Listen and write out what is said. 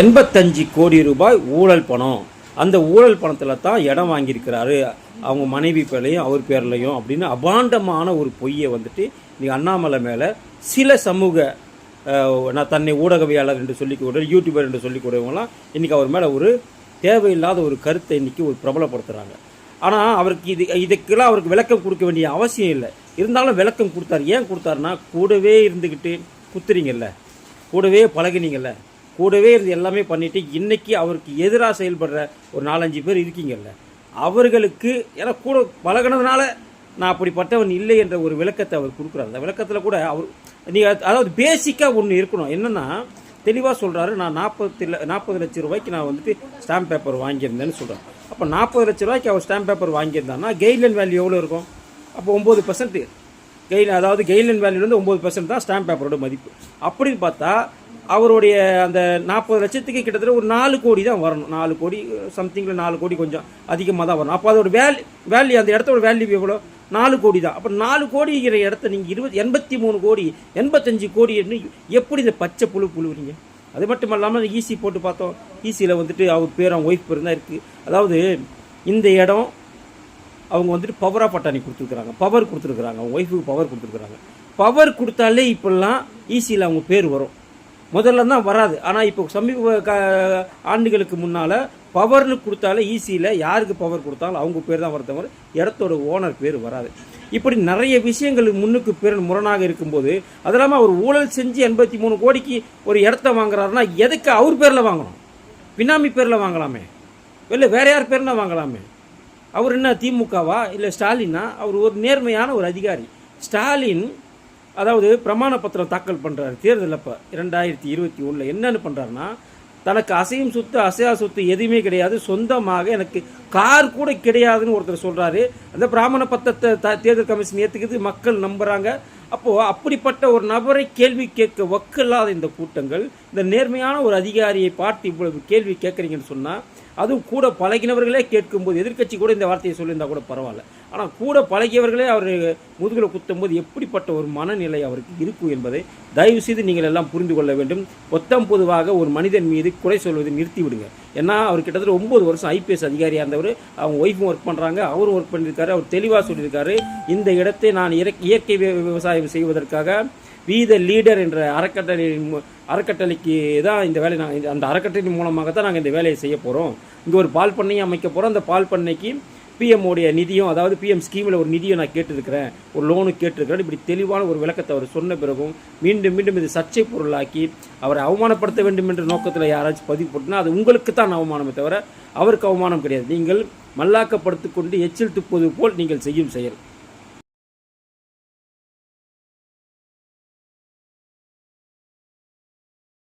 எண்பத்தஞ்சு கோடி ரூபாய் ஊழல் பணம். அந்த ஊழல் பணத்தில் தான் இடம் வாங்கியிருக்கிறாரு. அவங்க மனைவி பேர்லையும் அவர் பேர்லையும் அப்படின்னு அபாண்டமான ஒரு பொய்யை வந்துட்டு இன்றைக்கி அண்ணாமலை மேலே சில சமூக நான் தன்னை ஊடகவியாளர் என்று சொல்லிக்கூட யூடியூபர் என்று சொல்லிக்கூடவங்களாம் இன்றைக்கி அவர் மேலே ஒரு தேவையில்லாத ஒரு கருத்தை இன்றைக்கி ஒரு பிரபலப்படுத்துகிறாங்க ஆனால் அவருக்கு இது இதுக்கெல்லாம் அவருக்கு விளக்கம் கொடுக்க வேண்டிய அவசியம் இல்லை. இருந்தாலும் விளக்கம் கொடுத்தாரு. ஏன் கொடுத்தாருன்னா கூடவே இருந்துக்கிட்டு குத்துறீங்கல்ல. கூடவே பழகுனீங்கல்ல. கூடவே இருந்து எல்லாமே பண்ணிவிட்டு இன்றைக்கி அவருக்கு எதிராக செயல்படுற ஒரு நாலஞ்சு பேர் இருக்கீங்கல்ல அவர்களுக்கு ஏன்னா கூட பழகுனதுனால நான் அப்படிப்பட்டவன் இல்லை என்ற ஒரு விளக்கத்தை அவர் கொடுக்குறாரு. அந்த விளக்கத்தில் கூட அவர் நீங்கள் அதாவது பேசிக்காக ஒன்று இருக்கணும். என்னென்னா தெளிவாக சொல்கிறாரு நான் நாற்பத்தி நாற்பது லட்சம் ரூபாய்க்கு நான் வந்துட்டு ஸ்டாம்ப் பேப்பர் வாங்கியிருந்தேன்னு சொல்கிறேன் அப்போ நாற்பது லட்ச ரூபாய்க்கு அவர் ஸ்டாம்ப் பேப்பர் வாங்கியிருந்தான்னா கெய்ட்லைன் வேல்யூ எவ்வளோ இருக்கும்? அப்போ ஒம்பது பர்சன்ட் கெயில் அதாவது கெய்ட்லைன் வேல்யூலேருந்து ஒம்பது பர்சன்ட் தான் ஸ்டாம்ப் பேப்பரோட மதிப்பு. அப்படின்னு பார்த்தா அவருடைய அந்த நாற்பது லட்சத்துக்கு கிட்டத்தட்ட ஒரு நாலு கோடி தான் வரணும். நாலு கோடி சம்திங்கில் நாலு கோடி கொஞ்சம் அதிகமாக தான் வரணும். அப்போ அதோட வேல்யூ வேல்யூ அந்த இடத்தோட வேல்யூ எவ்வளோ? நாலு கோடி தான். அப்போ நாலு கோடிங்கிற இடத்த நீங்கள் இருபது எண்பத்தி மூணு கோடி எண்பத்தஞ்சு கோடின்னு எப்படி இந்த பச்சை புழு புழுவுறீங்க அது மட்டும் இல்லாமல் ஈசி போட்டு பார்த்தோம். ஈசியில் வந்துட்டு அவர் பேர் அவங்க ஒய்ஃப் பேர் தான் இருக்குது அதாவது இந்த இடம் அவங்க வந்துட்டு பவரா பட்டாணி கொடுத்துருக்குறாங்க. பவர் கொடுத்துருக்குறாங்க. அவங்க ஒய்ஃபுக்கு பவர் கொடுத்துருக்குறாங்க. பவர் கொடுத்தாலே இப்போல்லாம் ஈஸியில் அவங்க பேர் வரும். முதல்ல தான் வராது. ஆனால் இப்போ சமீப க ஆண்டுகளுக்கு முன்னால் பவர்னு கொடுத்தாலே ஈஸியில் யாருக்கு பவர் கொடுத்தாலும் அவங்க பேர் தான் வர தவிர இடத்தோட ஓனர் பேர் வராது. இப்படி நிறைய விஷயங்கள் முன்னுக்கு பேர் முரணாக இருக்கும்போது அது இல்லாமல் அவர் ஊழல் செஞ்சு எண்பத்தி மூணு கோடிக்கு ஒரு இடத்த வாங்குறாருன்னா எதுக்கு அவர் பேரில் வாங்கணும்? பினாமி பேரில் வாங்கலாமே. இல்லை வேற யார் பேரில் வாங்கலாமே? அவர் என்ன திமுகவா? இல்லை ஸ்டாலினா? அவர் ஒரு நேர்மையான ஒரு அதிகாரி. ஸ்டாலின் அதாவது பிரமாண பத்திரம் தாக்கல் பண்ணுறாரு தேர்தல் அப்போ இரண்டாயிரத்தி இருபத்தி ஒன்றில் என்னென்னு பண்ணுறாருன்னா தனக்கு அசையும் சொத்து அசையா சொத்து எதுவுமே கிடையாது. சொந்தமாக எனக்கு கார் கூட கிடையாதுன்னு ஒருத்தர் சொல்கிறாரு அந்த பிராமண பத்திரத்தை த- தேர்தல் கமிஷன் ஏற்றுக்குது மக்கள் நம்புகிறாங்க அப்போது அப்படிப்பட்ட ஒரு நபரை கேள்வி கேட்க வக்கில்லாத இந்த கூட்டங்கள் இந்த நேர்மையான ஒரு அதிகாரியை பார்த்து இவ்வளவு கேள்வி கேட்குறீங்கன்னு சொன்னால் அதுவும் கூட பழகினவர்களே கேட்கும்போது எதிர்க்கட்சி கூட இந்த வார்த்தையை சொல்லியிருந்தால் கூட பரவாயில்ல. ஆனால் கூட பழகியவர்களே அவர் முதுகில் குத்தும்போது எப்படிப்பட்ட ஒரு மனநிலை அவருக்கு இருக்கும் என்பதை தயவு செய்து நீங்கள் எல்லாம் புரிந்து கொள்ள வேண்டும். மொத்தம் பொதுவாக ஒரு மனிதன் மீது குறை சொல்வதை நிறுத்தி விடுங்க ஏன்னா அவர் கிட்டத்தட்ட ஒம்பது வருஷம் ஐபிஎஸ் அதிகாரியாக இருந்தவர். அவங்க ஒய்ஃபும் ஒர்க் பண்ணுறாங்க அவரும் ஒர்க் பண்ணியிருக்காரு அவர் தெளிவாக சொல்லியிருக்காரு. இந்த இடத்தை நான் இயற்கை- இயற்கை விவசாயம் செய்வதற்காக வீத லீடர் என்ற அறக்கட்டளையின் அறக்கட்டளைக்கு தான் இந்த வேலை நாங்கள் அந்த அறக்கட்டளை மூலமாக தான் நாங்கள் இந்த வேலையை செய்ய போகிறோம் இங்கே ஒரு பால் பண்ணையும் அமைக்க போகிறோம் அந்த பால் பண்ணைக்கு பிஎம் உடைய நிதியும் அதாவது பிஎம் ஸ்கீமில் ஒரு நிதியை நான் கேட்டிருக்கிறேன். ஒரு லோனு கேட்டிருக்கிறேன். இப்படி தெளிவான ஒரு விளக்கத்தை அவர் சொன்ன பிறகும் மீண்டும் மீண்டும் இது சர்ச்சை பொருளாக்கி அவரை அவமானப்படுத்த வேண்டும் என்ற நோக்கத்தில் யாராச்சும் பதிவு போட்டுனா அது உங்களுக்கு தான் அவமானமே தவிர அவருக்கு அவமானம் கிடையாது. நீங்கள் மல்லாக்கப்படுத்திக் கொண்டு எச்சில் துப்புவது போல் நீங்கள் செய்யும் செயல்.